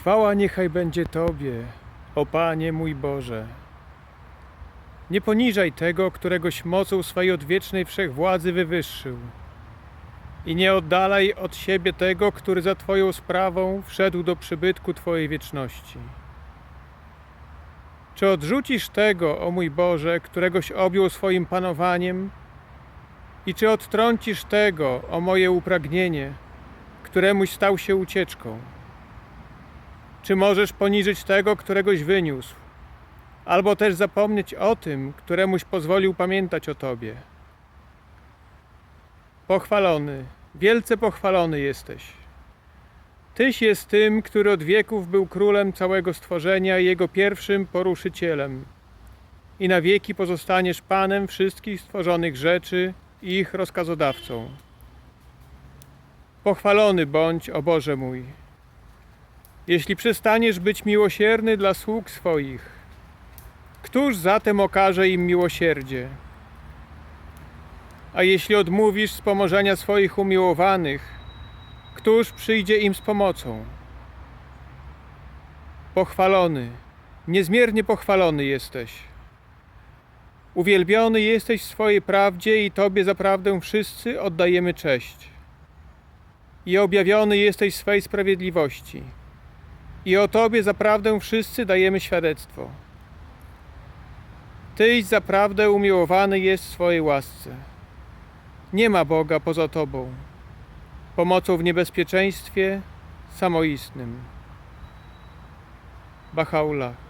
Chwała niechaj będzie Tobie, o Panie mój Boże. Nie poniżaj tego, któregoś mocą swej odwiecznej wszechwładzy wywyższył. I nie oddalaj od siebie tego, który za Twoją sprawą wszedł do przybytku Twojej wieczności. Czy odrzucisz tego, o mój Boże, któregoś objął swoim panowaniem? I czy odtrącisz tego, o moje upragnienie, któremuś stał się ucieczką? Czy możesz poniżyć tego, któregoś wyniósł, albo też zapomnieć o tym, któremuś pozwolił pamiętać o Tobie? Pochwalony, wielce pochwalony jesteś. Tyś jest tym, który od wieków był królem całego stworzenia i jego pierwszym poruszycielem. I na wieki pozostaniesz panem wszystkich stworzonych rzeczy i ich rozkazodawcą. Pochwalony bądź, o Boże mój. Jeśli przestaniesz być miłosierny dla sług swoich, któż zatem okaże im miłosierdzie? A jeśli odmówisz wspomożenia swoich umiłowanych, któż przyjdzie im z pomocą? Pochwalony, niezmiernie pochwalony jesteś. Uwielbiony jesteś w swojej prawdzie i Tobie zaprawdę wszyscy oddajemy cześć. I objawiony jesteś swej sprawiedliwości. I o Tobie zaprawdę wszyscy dajemy świadectwo. Tyś zaprawdę umiłowany jest w swojej łasce. Nie ma Boga poza Tobą. Pomocą w niebezpieczeństwie samoistnym. Bahaullah.